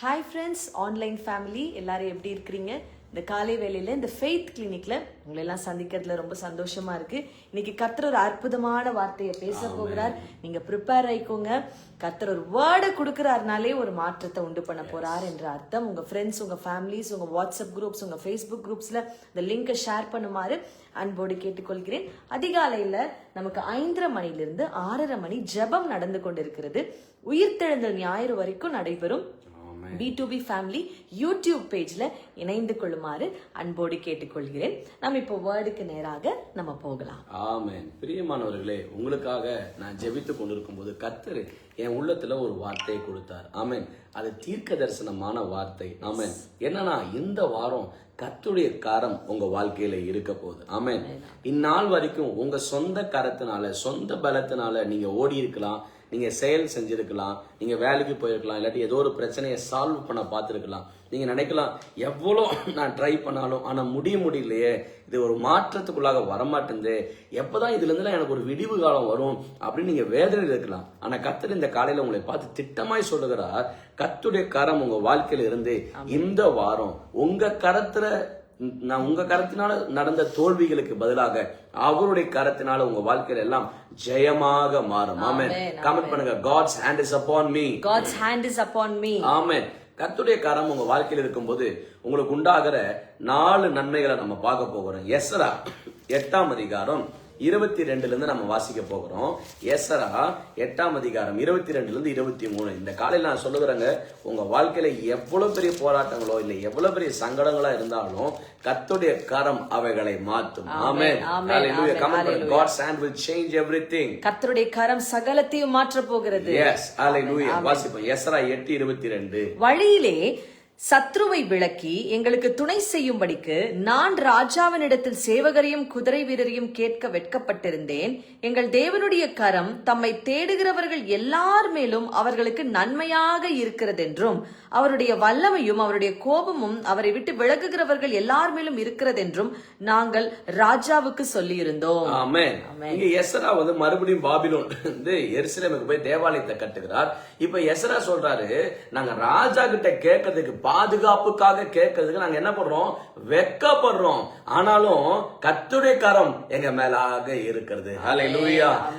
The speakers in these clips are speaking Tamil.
ஹாய் ஃப்ரெண்ட்ஸ் ஆன்லைன் ஃபேமிலி எல்லாரும் எப்படி இருக்கிறீங்க? இந்த காலை வேளையில இந்த ஃபெய்த் கிளினிக்ல உங்களை எல்லாம் சந்திக்கிறதுல ரொம்ப சந்தோஷமா இருக்கு. இன்னைக்கு கர்த்தர் ஒரு அற்புதமான வார்த்தையை பேச போகிறார். நீங்க ப்ரிப்பேர் ஆயிக்கோங்க. கர்த்தர் ஒரு வேர்டை கொடுக்கறாருனாலே ஒரு மாற்றத்தை உண்டு பண்ண போறார் என்ற அர்த்தம். உங்க ஃப்ரெண்ட்ஸ் உங்க ஃபேமிலிஸ் உங்க வாட்ஸ்அப் குரூப்ஸ் உங்க ஃபேஸ்புக் குரூப்ஸ்ல இந்த லிங்கை ஷேர் பண்ணுமாறு அன்போடு கேட்டுக்கொள்கிறேன். அதிகாலையில நமக்கு ஐந்தரை மணிலிருந்து ஆறரை மணி ஜெபம் நடந்து கொண்டிருக்கிறது. உயிர்த்தெழுந்தல் ஞாயிறு வரைக்கும் நடைபெறும். B to B family YouTube பேஜ்ல இணைந்து கொள்ளுமாறு அன்போடு கேட்டுக்கொள்கிறேன். நம்ம இப்போ வேர்டுக்கு நேராக நம்ம போகலாம். ஆமென். பிரியமானவர்களே உங்களுக்காக நான் ஜெபித்து கொண்டிருக்கும் போது கர்த்தர் என் உள்ளத்துல ஒரு வார்த்தையை கொடுத்தார். ஆமென். அது தீர்க்க தரிசனமான வார்த்தை. ஆமென். என்னன்னா இந்த வாரம் கர்த்தருடைய கரம் உங்க வாழ்க்கையில இருக்க போகுது. ஆமென். இந்நாள் வரைக்கும் உங்க சொந்த கரத்தினால சொந்த பலத்தினால நீங்க ஓடி இருக்கலாம். நீங்க செயல் செஞ்சிருக்கலாம் நீங்க வேலைக்கு போயிருக்கலாம் இல்லாட்டி ஏதோ ஒரு பிரச்சனையை சால்வ் பண்ண பார்த்துருக்கலாம். நீங்க நினைக்கலாம் எவ்வளோ நான் ட்ரை பண்ணாலும் ஆனா முடிய முடியலையே இது ஒரு மாற்றத்துக்குள்ளாக வரமாட்டேங்குது எப்பதான் இதுல இருந்துலாம் எனக்கு ஒரு விடிவு காலம் வரும் அப்படின்னு நீங்க வேதனையில் இருக்கலாம். ஆனா கத்தர் இந்த காலையில உங்களை பார்த்து திட்டமாய் சொல்லுகிறார் கத்துடைய கரம் உங்க வாழ்க்கையில இருந்து இந்த வாரம் உங்க கரத்துல நான் உங்க கரத்தினால நடந்த தோல்விகளுக்கு பதிலாக அவருடைய கரத்தினால உங்க வாழ்க்கையில எல்லாம் ஜெயமாக மாறும். ஆமென். கமெண்ட் பண்ணுங்க. God's hand is upon me God's hand is upon me ஆமென். கர்த்தருடைய கரம் உங்க வாழ்க்கையில் இருக்கும்போது உங்களுக்கு உண்டாகிற நாலு நன்மைகளை நம்ம பார்க்க போகிறோம். எஸ்ரா எட்டாம் அதிகாரம். இருபத்தி ரெண்டுல இருந்து நம்ம வாசிக்க போகிறோம். எஸ்ரா எட்டாம் அதிகாரம் இருபத்தி ரெண்டுல இருந்து இருபத்தி மூணு இந்த காலையில நான் சொல்லுகிறேங்க உங்க வாழ்க்கையில எவ்வளவு பெரிய போராட்டங்களோ இல்ல எவ்வளவு பெரிய சங்கடங்களா இருந்தாலும் கர்த்தருடைய கரம் அவைகளை மாற்றும் hand will change everything. கர்த்தருடைய கரம் சகலத்தையும் மாற்ற போகிறது. Yes, hallelujah. வாசிப்போம். எஸ்ரா எட்டு இருபத்தி ரெண்டு வழியிலே சத்ருவை விளக்கி எங்களுக்கு துணை செய்யும்படிக்கு நான் ராஜாவினிடத்தில் சேவகரையும் குதிரை வீரரையும் கேட்க வெட்கப்பட்டிருந்தேன். எங்கள் தேவனுடைய கரம் தம்மை தேடுகிறவர்கள் எல்லார் மேலும் அவர்களுக்கு நன்மையாக இருக்கிறதென்றும் அவருடைய வல்லமையும் அவருடைய கோபமும் அவரை விட்டு விலகுகிறவர்கள் எல்லார் மேலும் இருக்கிறதென்றும் நாங்கள் ராஜாவுக்கு சொல்லியிருந்தோம். ஆமென். இங்க வந்து மறுபடியும் பாபிலோன் வந்து எருசலேமுக்கு போய் தேவாலயத்தை கட்டுகிறார். இப்ப எஸ்ரா சொல்றாரு நாங்க ராஜா கிட்ட கேட்கறதுக்கு பாதுகாப்புக்காக கேட்கறதுக்கு நாங்க என்ன பண்றோம்? வெக்கப்படுறோம். ஆனாலும் கத்துடைய கரம் எங்க மேலாக இருக்கிறது.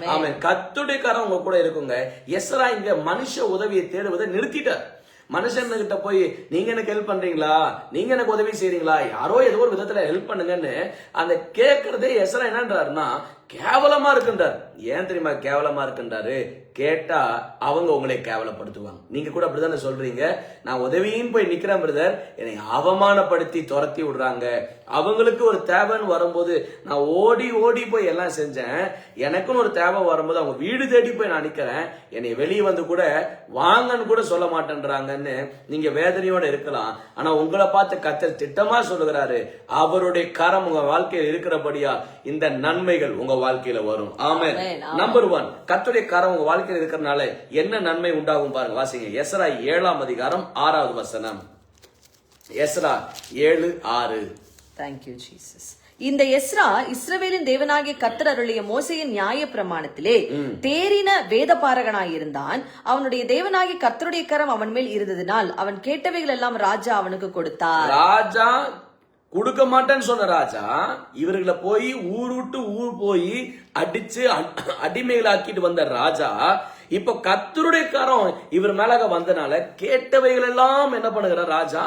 ஆமென். கத்துடைய கரம் உங்க கூட இருக்குங்க. எஸ்ரா இங்க மனுஷ உதவியை தேடுவதை நிறுத்திட்டார் மனுஷன் கிட்ட போய் நீங்க எனக்கு ஹெல்ப் பண்றீங்களா? நீங்க எனக்கு உதவி செய்றீங்களா? யாரோ ஏதோ ஒரு விதத்துல ஹெல்ப் பண்ணுங்கன்னு. அந்த கேட்கறதே எசரா என்னன்றாருன்னா கேவலமா இருக்கின்றார். ஏன் தெரியுமா கேவலமா இருக்கின்றாரு? கேட்டா அவங்க உங்களை கேவலப்படுத்துவாங்க. நீங்க கூட அப்படிதானே சொல்றீங்க? நான் உதவியும் போய் நிக்கிறேன் பிரதர். என்னை அவமானப்படுத்தி துரத்தி விடுறாங்க. அவங்களுக்கு ஒரு தேவைன்னு வரும்போது நான் ஓடி ஓடி போய் எல்லாம் செஞ்சேன். எனக்குன்னு ஒரு தேவை வரும்போது அவங்க வீடு தேடி போய் நான் நிக்கிறேன். என்னை வெளியே வந்து கூட வாங்கன்னு கூட சொல்ல மாட்டேன்றாங்கன்னு நீங்க வேதனையோட இருக்கலாம். ஆனா உங்களை பார்த்து கத்தர் திட்டமா சொல்லுகிறாரு. அவருடைய கரம் உங்க வாழ்க்கையில் இருக்கிறபடியா இந்த நன்மைகள் உங்க வாழ்க்கையில வரும். ஆமென், நம்பர் ஒன் கத்துடைய கரம் உங்க வாழ்க்கையில் இருக்கிறதுனால என்ன நன்மை உண்டாகும் பாருங்க வாசிங்க. எஸ்ரா ஏழாம் அதிகாரம் ஆறாவது வசனம். எஸ்ரா ஏழு ஆறு. தேங்க்யூ ஜீசஸ் இந்த எஸ்ரா இஸ்ரவேலின் தேவனாகிய கர்த்தர் அருளிய மோசையின் நியாய பிரமாணத்திலே தேறின வேதபாரகனாயிருந்தான். அவனுடைய தேவனாகிய கர்த்தருடைய கரம் அவன் மேல் இருந்ததினால் அவன் கேட்டவைகள் எல்லாம் ராஜா அவனுக்கு கொடுத்தார். ராஜா கொடுக்க மாட்டேன்னு சொன்ன ராஜா இவர்களை போய் ஊர் விட்டு ஊர் போய் அடிச்சு அடிமைகளாக்கிட்டு வந்த ராஜா இப்ப கத்தருடைய கரம் இவர் மேலாக வந்தனால கேட்டவைகள் எல்லாம் என்ன பண்ணுகிறார்? ராஜா.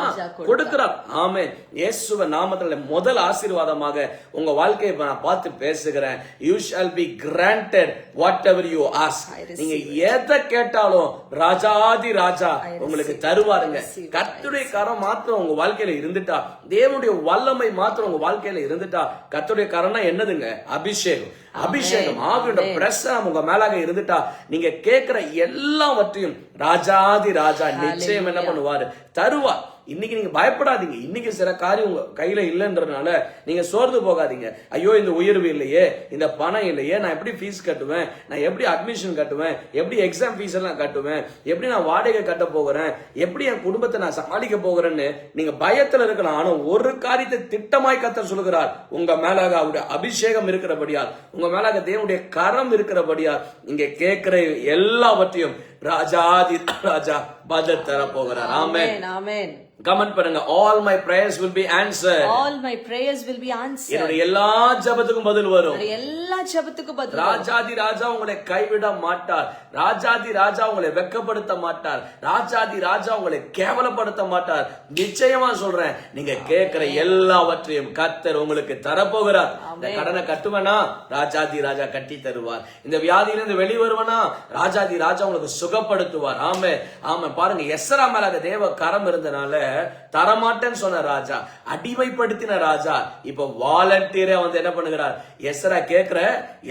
கொடுக்கிறார். ஆமென். இயேசுவ நாமத்துல முதல் ஆசீர்வாதமாக உங்க வாழ்க்கையை நான் பார்த்து பேசுகிறேன். You shall be granted whatever you ask நீங்க எதை கேட்டாலும் ராஜாதி ராஜா உங்களுக்கு. தருவாருங்க. கர்த்தருடைய கரம் மாத்திரம் உங்க வாழ்க்கையில இருந்துட்டா தேவனுடைய வல்லமை மாத்திரம் உங்க வாழ்க்கையில இருந்துட்டா கர்த்தருடைய கரம்னா என்னதுங்க? அபிஷேகம். அபிஷேகம் ஆவியோட பிரசனம் உங்க மேலாக இருந்துட்டா நீங்க கேட்கிற எல்லாவற்றையும் ராஜாதி ராஜா நிச்சயம் என்ன பண்ணுவாரு? தருவார். இன்னைக்கு நீங்க பயப்படாதீங்க. இன்னைக்கு சில காரியம் உங்க கையில இல்லைன்றதுனால நீங்க சோர்ந்து போகாதீங்க. ஐயோ இந்த உயர்வு இல்லையே இந்த பணம் இல்லையே நான் எப்படி ஃபீஸ் கட்டுவேன்? நான் எப்படி அட்மிஷன் கட்டுவேன்? எப்படி எக்ஸாம் ஃபீஸ் எல்லாம் கட்டுவேன்? எப்படி நான் வாடகை கட்ட போகிறேன்? எப்படி என் குடும்பத்தை நான் சமாளிக்க போகிறேன்னு நீங்க பயத்துல இருக்கலாம். ஆனா ஒரு காரியத்தை திட்டமாய் கத்த சொல்லுகிறார். உங்க மேலாக அவருடைய அபிஷேகம் இருக்கிறபடியால் உங்க மேலாக தேவனுடைய கரம் இருக்கிறபடியால் நீங்க கேட்கிற எல்லாவற்றையும் ராஜாதி ராஜா பதில் தர போகிறார் ஆமே ஆமேன். கமெண்ட் பண்ணுங்க. All my prayers will be answered. All my prayers will be answered. என்னுடைய எல்லா ஜெபத்துக்கும் பதில் வரும். எல்லா ஜெபத்துக்கும் பதில் ராஜாதி ராஜா உங்களை கைவிட மாட்டார். ராஜாதி ராஜா உங்களை வெட்கப்படுத்த மாட்டார். ராஜாதி ராஜா உங்களை கேவலப்படுத்த மாட்டார். நிச்சயமா சொல்றேன் நீங்க கேட்கிற எல்லாவற்றையும் கத்தர் உங்களுக்கு தரப்போகிறார். இந்த கடனை கட்டுவனா? ராஜாதி ராஜா கட்டி தருவார். இந்த வியாதியிலிருந்து வெளி வருவனா ராஜாதி ராஜா உங்களுக்கு சுகப்படுத்துவார். ஆமே ஆமா பாருங்க எஸ்ரா மேல அந்த தேவ கரம் இருந்தனால தரமாட்டேன்னு சொன்ன ராஜா அடிமைப்படுத்தின ராஜா. இப்ப வாலண்டியரா வந்து என்ன பண்ணுகிறார்? எஸ்ரா கேக்குற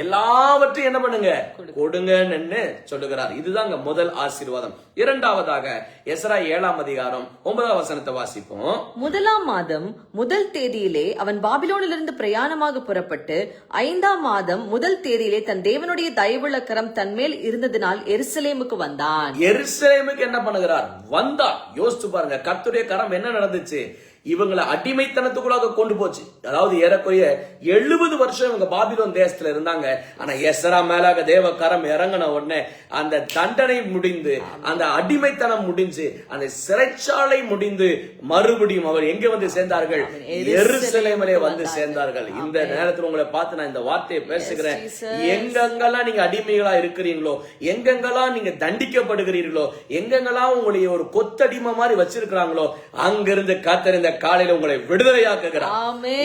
எல்லாவற்றையும் என்ன பண்ணுங்க? கொடுங்கன்னு சொல்லுகிறார். இதுதாங்க முதல் ஆசீர்வாதம். இரண்டாவதாக எஸ்ரா ஏழாம் அதிகாரம் ஒன்பதாம் வசனத்தை வாசிப்போம். முதலாம் மாதம் முதல் தேதியிலே அவன் பாபிலோனிலிருந்து பிரயாணமாக புறப்பட்டு ஐந்தாம் மாதம் முதல் தேதியிலே தன் தேவனுடைய தயவுள்ள கரம் தன்மேல் இருந்ததினால் எருசலேமுக்கு வந்தான். எருசலேமுக்கு என்ன பண்ணுகிறார்? வந்தா யோசிச்சு பாருங்க கர்த்தருடைய கரம் என்ன நடந்துச்சு? இவங்களை அடிமைத்தனத்துக்குள்ளாக கொண்டு போச்சு. அதாவது ஏறக்குறைய எழுபது வருஷம் இவங்க பாபிலோன் தேசத்துல இருந்தாங்க. ஆனா எசரா மேலாக தேவ கரம் இறங்கின உடனே அந்த தண்டனை முடிந்து அந்த அடிமைத்தனம் முடிஞ்சு அந்த சிறைச்சாலை முடிந்து மறுபடியும் அவர் எங்க வந்து சேர்ந்தார்கள்? எருசலேமிலே வந்து சேர்ந்தார்கள். இந்த நேரத்தில் உங்களை பார்த்து நான் இந்த வார்த்தையை பேசுகிறேன். எங்கெங்கெல்லாம் நீங்க அடிமைகளா இருக்கிறீங்களோ எங்கெங்கெல்லாம் நீங்க தண்டிக்கப்படுகிறீர்களோ எங்கெங்கெல்லாம் உங்களுடைய ஒரு கொத்தடிமை மாதிரி வச்சிருக்கிறாங்களோ அங்கிருந்து கத்தர் இந்த காலையில உங்களை விடுதலையாக்குகிறார்.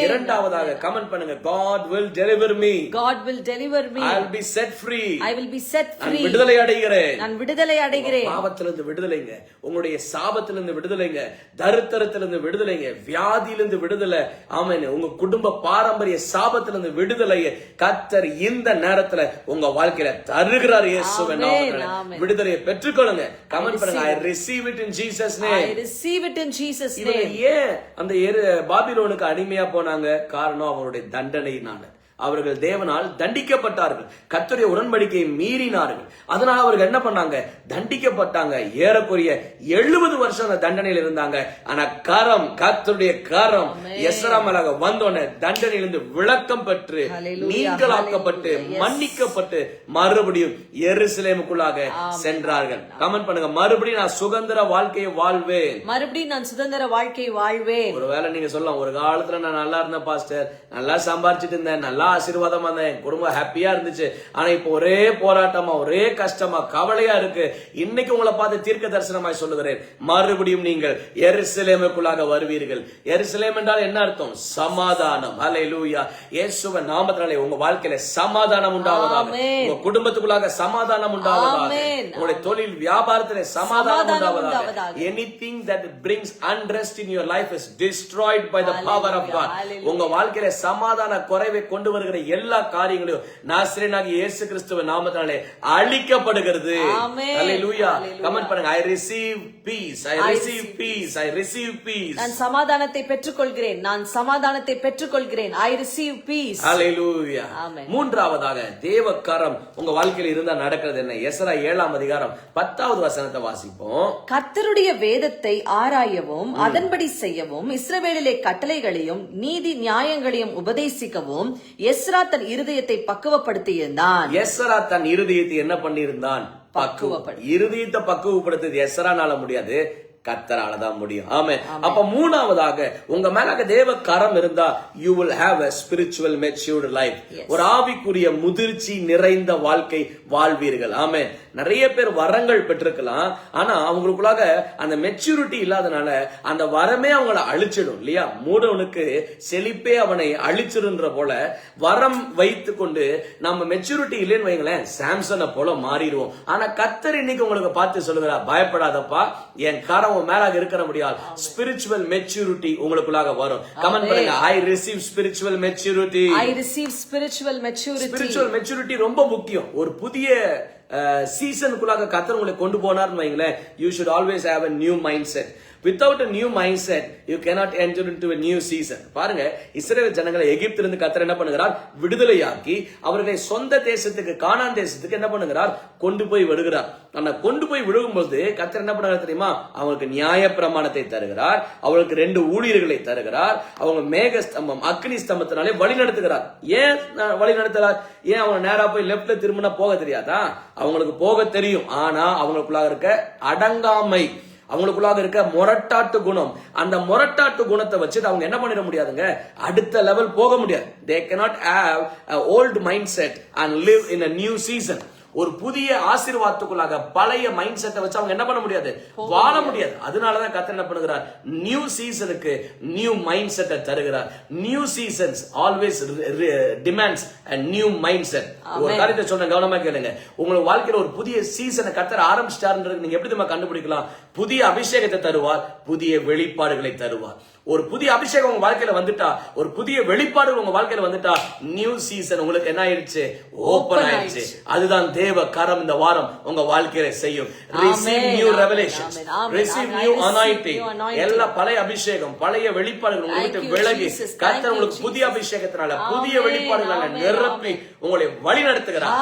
இரண்டாவதாக கமெண்ட் பண்ணுங்க. God will deliver me. God will deliver me. I'll be set free. I will be set நான் free. விடுதலை அடைகிறேன். நான் விடுதலை அடைகிறேன். பாவத்திலிருந்து விடுதலைங்க. உங்களுடைய சாபத்திலிருந்து விடுதலைங்க. தரித்திரத்திலிருந்து விடுதலைங்க. வியாதியிலிருந்து விடுதலை. ஆமாங்க உங்க குடும்ப பாரம்பரிய சாபத்திலிருந்து விடுதலைங்க கத்தர் இந்த நேரத்துல உங்க வாழ்க்கையில தருகிறார் இயேசுவின். விடுதலையை பெற்றுக்கொள்ளுங்க. கமெண்ட் பண்ணுங்க. I receive it in Jesus name receive it in Jesus இவங்க name. ஏன் அந்த எரு- பாபிலோனுக்கு அடிமையா போனாங்க காரணம் அவருடைய தண்டனையினால. அவர்கள் தேவனால் தண்டிக்கப்பட்டார்கள். கர்த்தருடைய உடன்படிக்கையை மீறினார்கள். அதனால அவர்கள் என்ன பண்ணாங்க? தண்டிக்கப்பட்டாங்க. ஏறக்குறைய எழுபது வருஷம் அந்த தண்டனையில் இருந்தாங்க. ஆனா கரம் கர்த்தருடைய கரம் எஸ்ரா மேலாக வந்தோடனே தண்டனையிலிருந்து விளக்கம் பெற்று நீங்களாக்கப்பட்டு. மன்னிக்கப்பட்டு மறுபடியும் எருசலேமுக்குள்ளாக சென்றார்கள். கமெண்ட் பண்ணுங்க. மறுபடியும் நான் சுதந்திர வாழ்க்கையை வாழ்வேன். மறுபடியும் நான் சுதந்திர வாழ்க்கை வாழ்வேன். ஒருவேளை நீங்க சொல்லலாம் ஒரு காலத்துல நான் நல்லா இருந்தேன் பாஸ்டர். நல்லா சம்பாரிச்சிட்டு இருந்தேன் நல்லா ஆசீர்வாதமா இருந்தேன் என் குடும்பம் ஹாப்பியா இருந்துச்சு. ஆனா இப்போ ஒரே போராட்டமா ஒரே கஷ்டமா கவலையா இருக்கு. இன்னைக்கு உங்களை பார்த்து தீர்க்க தரிசனமாய் சொல்லுகிறேன். மறுபடியும் நீங்கள் எருசலேமுக்குள்ளாக வருவீர்கள். எருசலேம் என்றால் என்ன அர்த்தம்? சமாதானம். ஹalleluya இயேசுவின் நாமத்தினாலே உங்க வாழ்க்கையில சமாதானம் உண்டாவதாக. உங்க குடும்பத்துக்குள்ளாக சமாதானம் உண்டாவதாக. உங்களுடைய தொழில் வியாபாரத்திலே சமாதானம் உண்டாவதாக. that brings unrest in your life is destroyed by the power of God. Hallelujah. உங்க வாழ்க்கையில சமாதான குறைவை கொண்டு வருகிற எல்லா காரியங்களையும் நாசிரியனாகி இயேசு கிறிஸ்துவ நாமத்தினாலே அழிக்கப்படுகிறது. கமெண்ட் பண்ணுங்க receive peace. I I receive peace. i receive peace. நான் சமாதானத்தை பெற்றுக்கொள்கிறேன். நான் சமாதானத்தை பெற்றுக்கொள்கிறேன். ஐ ரிசீவ் பீஸ் ஹalleluya. மூன்றாவதாக தேவ கரம் உங்க வாழ்க்கையில இருந்தா நடக்கிறது என்ன? எஸ்ரா ஏழாம் அதிகாரம் பத்தாவது வசனத்தை வாசிப்போம். கர்த்தருடைய வேதத்தை ஆராயவும் அதன்படி செய்யவும் இஸ்ரவேலிலே கட்டளைகளையும் நீதி நியாயங்களையும் உபதேசிக்கவும் எஸ்ரா தன் இருதயத்தை பக்குவப்படுத்தியிருந்தான் எஸ்ரா தன் இருதயத்தை என்ன பண்ணியிருந்தான் பக்குவ பக்குவப்படுத்தி. இருதயத்தை பக்குவப்படுத்துறது எஸ்ரானால முடியாது கத்தரால தான் முடியும் ஆமே அப்ப மூணாவதாக உங்க மேலாக தேவ கரம் இருந்தா you will have a spiritual matured life ஒரு ஆவிக்குரிய முதிர்ச்சி நிறைந்த வாழ்க்கை வாழ்வீர்கள். ஆமே நிறைய பேர் வரங்கள் பெற்றிருக்கலாம். ஆனா அவங்களுக்குள்ளாக அந்த மெச்சூரிட்டி இல்லாதனால அந்த வரமே அவங்கள அழிச்சிடும் இல்லையா? மூடவனுக்கு செழிப்பே அவனை அழிச்சிருன்ற போல வரம் வைத்து கொண்டு நம்ம மெச்சூரிட்டி இல்லைன்னு வைங்களேன் சாம்சனை போல மாறிடுவோம். ஆனா கத்தர் இன்னைக்கு உங்களுக்கு பார்த்து சொல்லுகிறா பயப்படாதப்பா என் கரம் உன் மேலாக இருக்கிற முடியாது ஸ்பிரிச்சுவல் மெச்சூரிட்டி உங்களுக்குள்ளாக வரும். கமெண்ட் பண்ணுங்க I receive spiritual maturity I receive spiritual maturity spiritual maturity ரொம்ப முக்கியம். ஒரு புதிய சீசனுக்குள்ளாக கத்தர் உங்களை கொண்டு போனார்னு வைங்களேன். You should always have a new mindset without a new mindset you cannot enter into new season பாருங்க இஸ்ரேல் ஜனங்களை எகிப்திலிருந்து கத்தர் என்ன பண்ணுகிறார்? விடுதலையாக்கி அவர்களை சொந்த தேசத்துக்கு காணான் தேசத்துக்கு என்ன பண்ணுகிறார்? கொண்டு போய் விடுகிறார். ஆனா கொண்டு போய் விழுகும்போது கத்தர் என்ன பண்ணுறாரு தெரியுமா? அவங்களுக்கு நியாய பிரமாணத்தை தருகிறார். அவங்களுக்கு ரெண்டு ஊழியர்களை தருகிறார். அவங்க மேக ஸ்தம்பம் அக்னி ஸ்தம்பத்தினாலே வழி நடத்துகிறார். ஏன் வழி நடத்துகிறார்? ஏன் அவங்க நேரா போய் லெப்ட்ல திரும்பினா போக தெரியாதா? அவங்களுக்கு போக தெரியும். ஆனா அவங்களுக்குள்ளாக இருக்க அடங்காமை. அவங்களுக்குள்ளாக இருக்க முரட்டாட்டு குணம். அந்த முரட்டாட்டு குணத்தை வச்சுட்டு அவங்க என்ன பண்ணிட முடியாதுங்க? அடுத்த லெவல் போக முடியாது. தே cannot have a old mindset and live in a new season. ஒரு புதிய ஆசீர்வாதத்துக்குள்ளாக பழைய மைண்ட் செட்டை வச்சு அவங்க என்ன பண்ண முடியாது? வாழ முடியாது. அதனாலதான் கத்தர் என்ன பண்ணுகிறார்? நியூ சீசனுக்கு நியூ மைண்ட் செட்டை தருகிறார். New seasons always demands a new mindset ஒரு காரியத்தை சொல்றேன் கவனமா கேளுங்க. உங்களுக்கு வாழ்க்கையில ஒரு புதிய சீசனை கத்தர் ஆரம்பிச்சிட்டாருன்றது நீங்க எப்படி தெரியுமா கண்டுபிடிக்கலாம்? புதிய அபிஷேகத்தை தருவார் புதிய வெளிப்பாடுகளை தருவார். ஒரு புதிய அபிஷேகம் உங்க வாழ்க்கையில வந்துட்டா ஒரு புதிய வெளிப்பாடு உங்க வாழ்க்கையில வந்துட்டா நியூ சீசன் உங்களுக்கு என்ன ஆயிடுச்சு ஓபன் ஆயிடுச்சு அதுதான் தேவ கரம் இந்த வாரம் உங்க வாழ்க்கையில செய்யும். Receive new revelation. Receive new anointing. எல்லா பழைய அபிஷேகம் பழைய வெளிப்பாடுகள் உங்களை விட்டு விலகி கர்த்தர் உங்களுக்கு புதிய. அபிஷேகத்தினால புதிய வெளிப்பாடுகளால நிரப்பி உங்களை வழி நடத்துகிறார்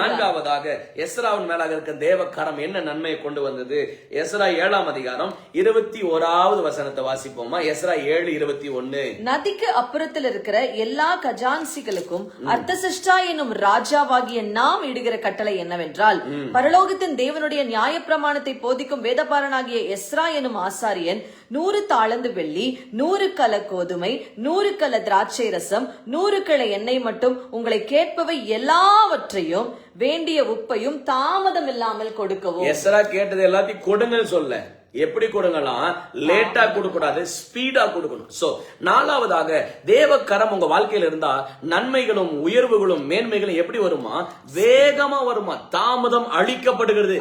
நான்காவதாக எஸ்ராவின் மேலாக இருக்க தேவ கரம் என்ன நன்மையை கொண்டு வந்தது. எஸ்ரா ஏழாம் அதிகாரம் இருபத்தி ஓராவது வசனத்தை வாசிப்போமா? எஸ்ரா ஏழு இருபத்தி ஒன்னு. நதிக்கு அப்புறத்தில் இருக்கிற எல்லா கஜான்சிகளுக்கும் அர்த்தசிஷ்டா என்னும் ராஜாவாகிய நாம் இடுகிற கட்டளை என்னவென்றால் பரலோகத்தின் தேவனுடைய நியாயப்பிரமாணத்தை போதிக்கும் வேதபாரனாகிய எஸ்ரா எனும் ஆசாரியன் நூறு தாளந்து வெள்ளி நூறு கல கோதுமை நூறு கல திராட்சை ரசம் நூறு கிளை எண்ணெய் மட்டும் உங்களை கேட்பவை எல்லாவற்றையும் வேண்டிய உப்பையும் தாமதம் இல்லாமல் கொடுக்கவும் எஸ்ரா கேட்டது எல்லாத்தையும் கொடுங்கன்னு சொல்ல. எப்படி கொடுங்கலாம்? லேட்டா கொடுக்க கூடாது ஸ்பீடா கொடுக்கணும். சோ நாலாவதாக தேவ கரம் உங்க வாழ்க்கையில இருந்தா நன்மைகளும் உயர்வுகளும் மேன்மைகளும் எப்படி வருமா? வேகமா வருமா? தாமதம் அழிக்கப்படுகிறது.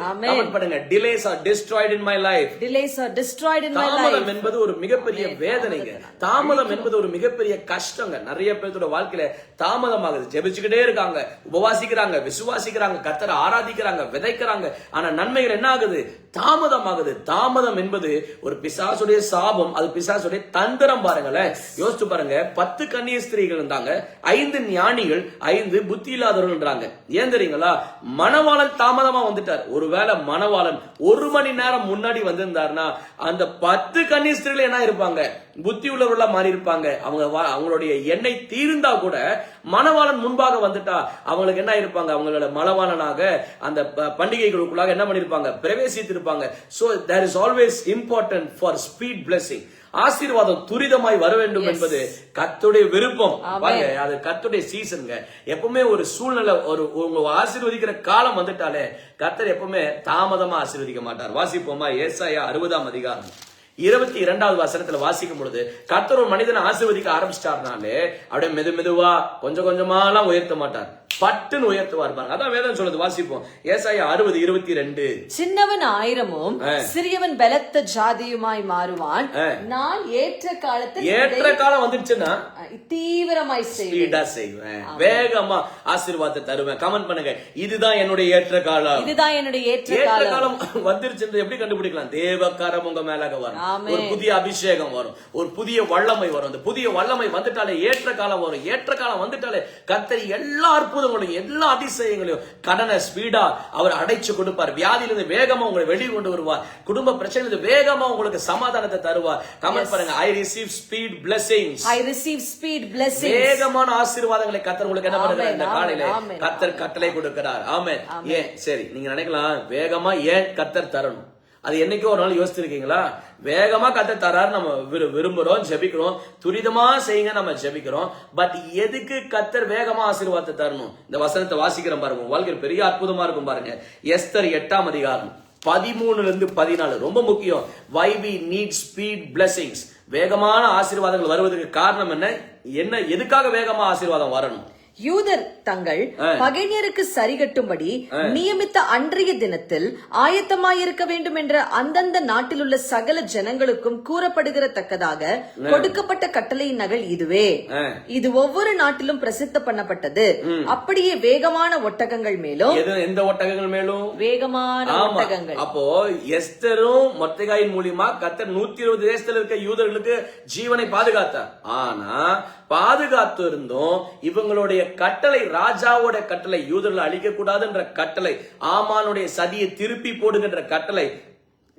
பண்ணுங்க. Delays are destroyed in my life delays are destroyed in my life. தாமதம் என்பது ஒரு மிகப்பெரிய வேதனைங்க. தாமதம் என்பது ஒரு மிகப்பெரிய கஷ்டங்க. நிறைய பேர்த்தோட வாழ்க்கையில தாமதம் ஆகுது ஜெபிச்சுக்கிட்டே இருக்காங்க. உபவாசிக்கிறாங்க விசுவாசிக்கிறாங்க கத்தரை ஆராதிக்கிறாங்க விதைக்கிறாங்க. ஆனா நன்மைகள் என்ன ஆகுது? தாமதம் ஆகுது தாமதம் என்பது ஒரு பிசாசுடைய சாபம் அது பிசாசுடைய தந்திரம் பாருங்களேன். யோசிச்சு பாருங்க பத்து கன்னிய ஸ்திரீகள் இருந்தாங்க ஐந்து ஞானிகள் ஐந்து புத்தி இல்லாதவர்கள்ன்றாங்க ஏன் தெரியுங்களா? மணவாளன் தாமதமா வந்துட்டார். ஒருவேளை மணவாளன் ஒரு மணி நேரம் முன்னாடி வந்திருந்தாருன்னா அந்த பத்து கன்னி ஸ்திரீகள் என்ன இருப்பாங்க? புத்தி உள்ளவர்களா மாறி இருப்பாங்க அவங்க அவங்களுடைய எண்ணெய் தீர்ந்தா கூட மணவாளன் முன்பாக வந்துட்டா அவங்களுக்கு என்ன இருப்பாங்க அவங்களோட மணவாளனாக அந்த பண்டிகைகளுக்குள்ளாக என்ன பண்ணிருப்பாங்க பிரவேசித்திருப்பாங்க. So there is always important for speed blessing. ஆசீர்வாதம் துரிதமாய் வர வேண்டும் என்பது கத்துடைய விருப்பம். பாருங்க அது கத்துடைய சீசனுங்க எப்பவுமே ஒரு சூழ்நிலை ஒரு உங்க ஆசீர்வதிக்கிற காலம் வந்துட்டாலே கத்தர் எப்பவுமே தாமதமா ஆசீர்வதிக்க மாட்டார். வாசிப்போமா? ஏசாயா அறுபதாம் அதிகாரம். இருபத்தி இரண்டாவது வசனத்துல வாசிக்கும் பொழுது கர்த்தர் ஒரு மனிதனை ஆசிர்வதிக்க ஆரம்பிச்சிட்டாருனாலே அப்படியே மெது மெதுவா கொஞ்சம் கொஞ்சமாலாம் உயர்த்த மாட்டார். பட்டுன்னு உயர்த்துவார் பாருங்க அதான் வேதம் சொல்லுது வாசிப்போம். ஏசாயா அறுபது இருபத்தி ரெண்டு சின்னவன் ஆயிரமும் சிறியவன் பலத்த ஜாதியுமாய் மாறுவான். நான் ஏற்ற காலத்தில் ஏற்ற காலம் வந்துடுச்சுன்னா தீவிரமாய் ஸ்பீடா செய்வேன். வேகமா ஆசீர்வாதத்தை தருவேன். கமெண்ட் பண்ணுங்க. இதுதான் என்னுடைய ஏற்ற காலம். இதுதான் என்னுடைய ஏற்ற காலம். வந்துருச்சுன்றது எப்படி கண்டுபிடிக்கலாம்? தேவக்காரம் உங்க மேலாக வரும். ஒரு புதிய அபிஷேகம் வரும். ஒரு புதிய வல்லமை வரும். அந்த புதிய வல்லமை வந்துட்டாலே ஏற்ற காலம் வரும். ஏற்ற காலம் வந்துட்டாலே கத்தரி எல்லா அற்புதங்களையும் எல்லா அதிசயங்களையும் கடனை ஸ்பீடா அவர் அடைச்சு கொடுப்பார். வியாதியிலிருந்து வேகமா உங்களை வெளியே கொண்டு வருவார். குடும்ப பிரச்சனை வேகமா உங்களுக்கு சமாதானத்தை தருவார். கமெண்ட் பண்ணுங்க I receive speed blessings. I receive speed blessings. வேகமான ஆசீர்வாதங்களை கத்தர் உங்களுக்கு என்ன பண்ணுறார் இந்த காலையில கத்தர் கட்டளை கொடுக்கிறார். ஆமென். ஏன்? சரி நீங்க நினைக்கலாம். வேகமா ஏன் கத்தர் தரணும்? அது என்னைக்கோ ஒரு நாள் யோசிச்சிருக்கீங்களா? வேகமா கத்தர் தராரு நம்ம விரு- விரும்புறோம் ஜெபிக்கிறோம். துரிதமா செய்யுங்க நம்ம ஜெபிக்கிறோம். பட் எதுக்கு கத்தர் வேகமா ஆசீர்வாதத்தை தரணும்? இந்த வசனத்தை வாசிக்கிறோம் பாருங்க. வாழ்க்கை பெரிய அற்புதமா இருக்கும் பாருங்க. எஸ்தர் எட்டாம் அதிகாரம் பதிமூணுல இருந்து பதினாலு. ரொம்ப முக்கியம். Why we need speed blessings வேகமான ஆசீர்வாதங்கள் வருவதற்கு காரணம் என்ன? என்ன எதுக்காக வேகமா ஆசீர்வாதம் வரணும்? யூதர் தங்கள் பகைஞருக்கு சரிகட்டும்படி நியமித்த அன்றைய தினத்தில் ஆயத்தமாயிருக்க வேண்டும் என்ற அந்தந்த நாட்டில் உள்ள சகல ஜனங்களுக்கும் கூறப்படுகிற தக்கதாக கொடுக்கப்பட்ட கட்டளையின் நகல் இதுவே. இது ஒவ்வொரு நாட்டிலும் பிரசித்த பண்ணப்பட்டது. அப்படியே வேகமான ஒட்டகங்கள் மேலும் எந்த ஒட்டகங்கள் மேலும்? வேகமான ஒட்டகங்கள். அப்போ எஸ்தரும் மொத்தைகாயின் மூலியமா கத்தர் நூத்தி இருபது தேசத்துல இருக்க யூதர்களுக்கு ஜீவனை பாதுகாத்தார். ஆனா பாதுகாத்து இருந்தும் இவங்களுடைய கட்டளை ராஜாவோட கட்டளை யூதர்களை அழிக்க கூடாதுன்ற கட்டளை ஆமானுடைய சதியை திருப்பி போடுங்கன்ற கட்டளை.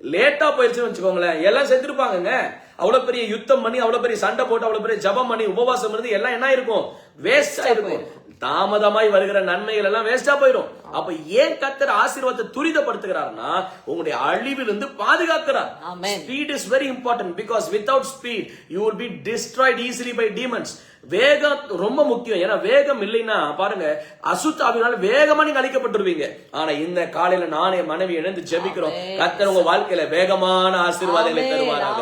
லேட்டா போயிருச்சுன்னு வச்சுக்கோங்களேன். எல்லாம் செத்துருப்பாங்கங்க அவ்வளவு பெரிய யுத்தம் பண்ணி அவ்வளவு பெரிய சண்டை போட்டு அவ்வளவு பெரிய ஜபம் பண்ணி உபவாசம் இருந்து எல்லாம் என்ன இருக்கும் வேஸ்ட் இருக்கும் தாமதமாய் வருகிற நன்மைகள் எல்லாம் வேஸ்டா போயிடும். அப்ப ஏன் கத்தர் ஆசீர்வாதத்தை துரிதப்படுத்துகிறார்னா உங்களுடைய அழிவிலிருந்து பாதுகாக்கிறார். Speed is very important because without speed you will be destroyed easily by demons வேகம் ரொம்ப முக்கியம். ஏன்னா வேகம் இல்லைன்னா பாருங்க அசுத்தாவினால வேகமா நீங்க அழிக்கப்பட்டுருவீங்க. ஆனா இந்த காலையில நானே மனைவி இணைந்து ஜெபிக்கிறோம். கத்தர் உங்க வாழ்க்கையில வேகமான ஆசீர்வாதங்களை. தருவாராக.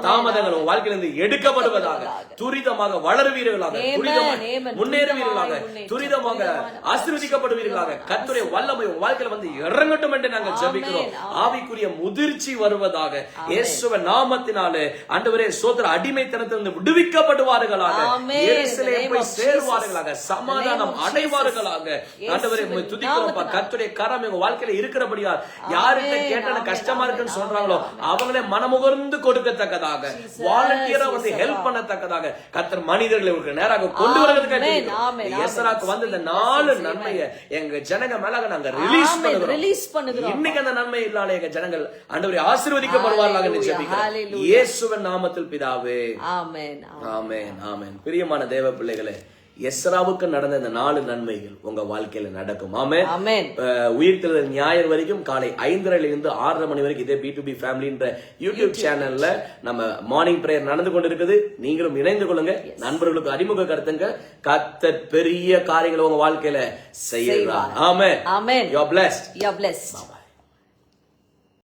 தாமதங்கள் உங்க வாழ்க்கையில இருந்து எடுக்கப்படுவதாக. துரிதமாக வளருவீர்களாக. துரிதமாக. முன்னேறுவீர்களாக. துரிதமாக ஆசீர்வதிக்கப்படுவீர்களாக. கர்த்தருடைய வல்லமை உங்க வாழ்க்கையில வந்து இறங்கட்டும் என்று நாங்கள் ஜெபிக்கிறோம் ஆவிக்குரிய முதிர்ச்சி வருவதாக இயேசுவ நாமத்தினாலே ஆண்டவரே சோதர அடிமைத்தனத்திலிருந்து விடுவிக்கப்படுவார்களாக போய் சேர்வார்களாக. சமாதானம் அடைவார்களாக. ஆண்டவரே துதிக்கிறோம்ப்பா. கர்த்தருடைய கரம் எங்க வாழ்க்கையில இருக்கிறபடியா. கேட்டாலும் Amen. கஷ்டமா இருக்குன்னு. சொல்றாங்களோ. அவங்களே மனமுகர்ந்து கொடுக்கத்தக்கதாக. வாலண்டியரா வந்து. ஹெல்ப் பண்ணத்தக்கதாக கர்த்தர் மனிதர்களை நேராக கொண்டு. Amen. எஸ்ராக்கு வந்து இந்த. நாலு. நன்மையை எங்க ஜனங்க மேல நாங்க ரிலீஸ் Amen. பண்ணுகிறோம். இன்னைக்கு அந்த நன்மை இல்லாத ஜனங்கள் ஆண்டவரை ஆசீர்வதிக்கப்படுவார்களாக Hallelujah. இயேசுவின் நாமத்தில் பிதாவே ஆமென் ஆமென் ஆமென் பிரியமான தேவ பிள்ளைகளே எஸ்ராவுக்கு நடந்த இந்த நாலு நன்மைகள் உங்க வாழ்க்கையில நடக்கும். ஆமென். அஹ் உயிர்த்தெழுதல் ஞாயிறு வரைக்கும் காலை ஐந்தரைல இருந்து ஆறரை மணி வரைக்கும் இதே பி டு பி ஃபேமிலின்ற யூடியூப் சேனல்ல நம்ம மார்னிங் பிரேயர் நடந்து கொண்டிருக்குது. நீங்களும் இணைந்து கொள்ளுங்க. நண்பர்களுக்கு அறிமுக கருத்துங்க. கத்தர் பெரிய காரியங்களை உங்க வாழ்க்கையில செய்யறார் ஆமென். ஆமென். You are blessed you are blessed.